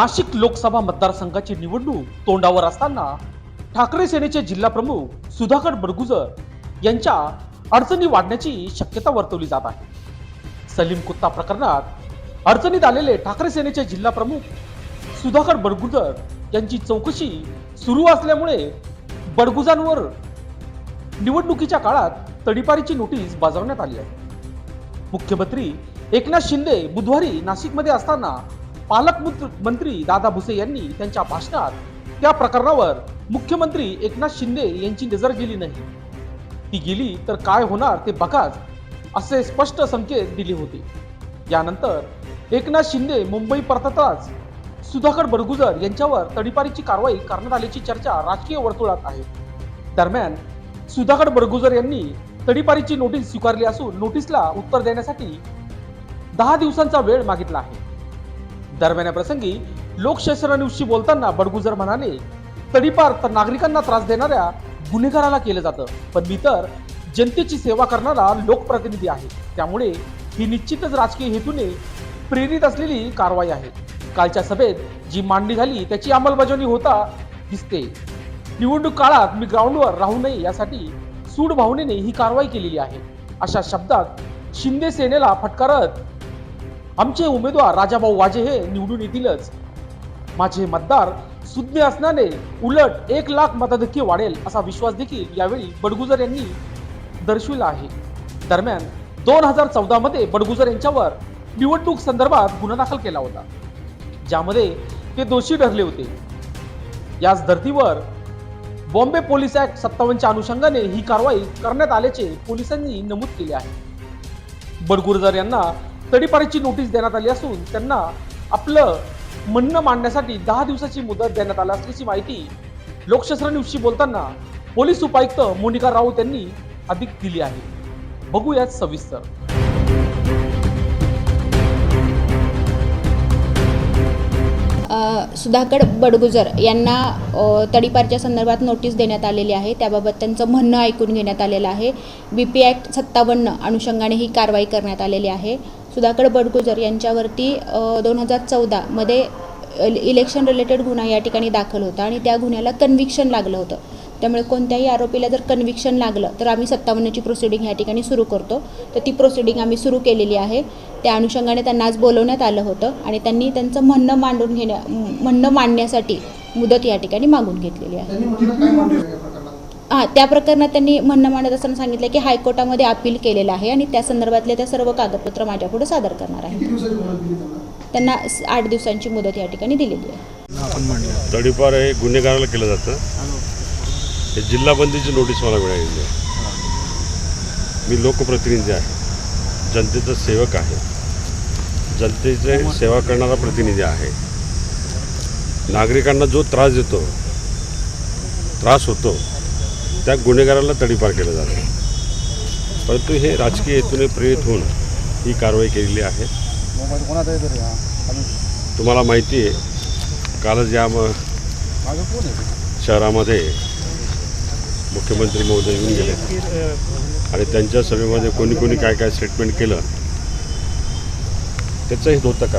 नाशिक लोकसभा मतदारसंघाची निवडणूक तोंडावर असताना ठाकरे सेनेचे जिल्हाप्रमुख सुधाकर बडगुजर यांच्या अडचणी वाढण्याची शक्यता वर्तवली जात आहे. सलीम कुत्ता प्रकरणात अडचणीत आलेले ठाकरे सेनेचे जिल्हाप्रमुख सुधाकर बडगुजर यांची चौकशी सुरू असल्यामुळे बडगुजांवर निवडणुकीच्या काळात तडीपारीची नोटीस बजावण्यात आली आहे. मुख्यमंत्री एकनाथ शिंदे बुधवारी नाशिकमध्ये असताना पालकमंत्री मंत्री दादा भुसे यांनी त्यांच्या भाषणात त्या प्रकरणावर मुख्यमंत्री एकनाथ शिंदे यांची नजर गेली नाही. ती गेली तर काय होणार ते बघाच असे स्पष्ट संकेत दिले होते. यानंतर एकनाथ शिंदे मुंबई परतताच सुधाकर बडगुजर यांच्यावर तडीपारीची कारवाई करण्यात आल्याची चर्चा राजकीय वर्तुळात आहे. दरम्यान सुधाकर बडगुजर यांनी तडीपारीची नोटीस स्वीकारली असून नोटीसला उत्तर देण्यासाठी दहा दिवसांचा वेळ मागितला आहे. दरम्यान या प्रसंगी लोकशास्त्र न्यूजशी बोलताना बडगुजर म्हणाले तडीपार तर नागरिकांना त्रास देणाऱ्या गुन्हेगाराला केलं जातं. पण मी तर जनतेची सेवा करणारा लोकप्रतिनिधी आहे. त्यामुळे ही निश्चितच राजकीय हेतूने प्रेरित असलेली कारवाई आहे. कालच्या सभेत जी मांडणी झाली त्याची अंमलबजावणी होता दिसते. निवडणूक काळात मी ग्राउंडवर राहू नये यासाठी सूड भावनेने ही कारवाई केलेली आहे. अशा शब्दात शिंदे सेनेला फटकारत आमचे उमेदवार राजाभाऊ वाजे हे निवडून येतीलच. माझे मतदार सुज्ञ असल्याने उलट एक लाख मताधिक्य वाढेल असा विश्वास देखील यावेळी बडगुजर यांनी दर्शविला आहे. दरम्यान दोन हजार चौदा मध्ये बडगुजर यांच्यावर निवडणूक संदर्भात गुन्हा दाखल केला होता. ज्यामध्ये ते दोषी ठरले होते. याच धर्तीवर बॉम्बे पोलीस ऍक्ट सत्तावन्नच्या अनुषंगाने ही कारवाई करण्यात आल्याचे पोलिसांनी नमूद केले आहे. बडगुरजर यांना तडीपारीची नोटीस देण्यात आली असून त्यांना आपलं म्हणणं मांडण्यासाठी दहा दिवसाची मुदत देण्यात आली असल्याची माहिती लोकशास्त्र न्यूजशी बोलताना पोलीस उपायुक्त मोनिका राऊत यांनी अधिक दिली आहे. बघूयात सविस्तर. सुधाकर बडगुजर यांना तडीपारच्या संदर्भात नोटीस देण्यात आलेली आहे. त्याबाबत त्यांचं म्हणणं ऐकून घेण्यात आलेलं आहे. बी पी ॲक्ट सत्तावन्न अनुषंगाने ही कारवाई करण्यात आलेली आहे. सुधाकर बडगुजर यांच्यावरती दोन हजार चौदामध्ये इलेक्शन रिलेटेड गुन्हा या ठिकाणी दाखल होता आणि त्या गुन्ह्याला कन्व्हिक्शन लागलं होतं. त्यामुळे कोणत्याही आरोपीला जर कन्व्हिक्शन लागलं तर आम्ही सत्तावन्नची प्रोसिडिंग ह्या ठिकाणी सुरू करतो. तर ती प्रोसिडिंग आम्ही सुरू केलेली आहे. त्या अनुषंगाने त्यांना आज बोलवण्यात आलं होतं आणि त्यांनी त्यांचं म्हणणं मांडून घेण्या म्हणणं मांडण्यासाठी मुदत या ठिकाणी मागून घेतलेली आहे. हां त्या प्रकरणात त्यांनी म्हणणं मांडत असताना सांगितलं की हायकोर्टामध्ये अपील केलेलं आहे आणि त्या संदर्भातले त्या सर्व कागदपत्र माझ्यापुढे सादर करणार आहे. त्यांना? आठ दिवसांची मुदत या ठिकाणी दिलेली आहे. तडीपार हे गुन्हेगाराला केलं जातं. हे जिल्हाबंदीची नोटीस मला मिळालेली आहे. मी लोकप्रतिनिधी आहे. जनतेचा सेवक आहे. जनतेचे सेवा करणारा प्रतिनिधी आहे. नागरिकांना जो त्रास देतो त्रास होतो त्या गुन्हेगाराला तडीपार केलं जातं. परंतु हे राजकीय हेतूने प्रेरित होऊन ही कारवाई केलेली आहे. तुम्हाला माहिती आहे कालच या शहरामध्ये मुख्यमंत्री महोदय येऊन गेले. आणि त्यांच्या सभेमध्ये कोणी कोणी काय काय स्टेटमेंट केलं त्याचं हित होतं का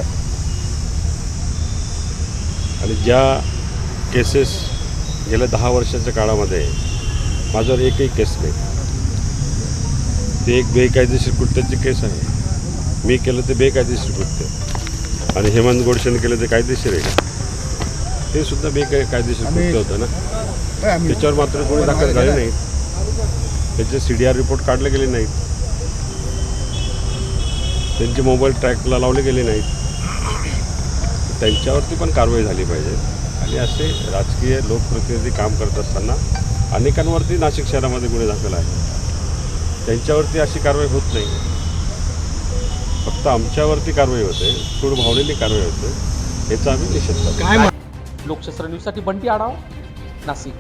आणि ज्या केसेस गेल्या दहा वर्षाच्या काळामध्ये माझ्यावर एकही केस नाही. ते एक बेकायदेशीर कृत्याची केस आहे. मी केलं ते बेकायदेशीर कृत्य. आणि हेमंत गोडसेने केलं ते कायदेशीर आहे. ते सुद्धा बेकायदेशीर कृत्य होतं ना. त्याच्यावर मात्र कोणी दाखल झाले नाहीत. त्याचे सी डी आर रिपोर्ट काढले गेले नाहीत. त्यांचे मोबाईल ट्रॅकला लावले गेले नाहीत. त्यांच्यावरती पण कारवाई झाली पाहिजे. आणि असे राजकीय लोकप्रतिनिधी काम करत असताना अनेकांवरती नाशिक शहरामध्ये गुन्हे दाखल आहे त्यांच्यावरती अशी कारवाई होत नाही. फक्त आमच्यावरती कारवाई होते सूड भावनेने कारवाई होते याचा आम्ही निषेध करतो. लोकशास्त्र न्यूजसाठी बंटी आढाव नाशिक.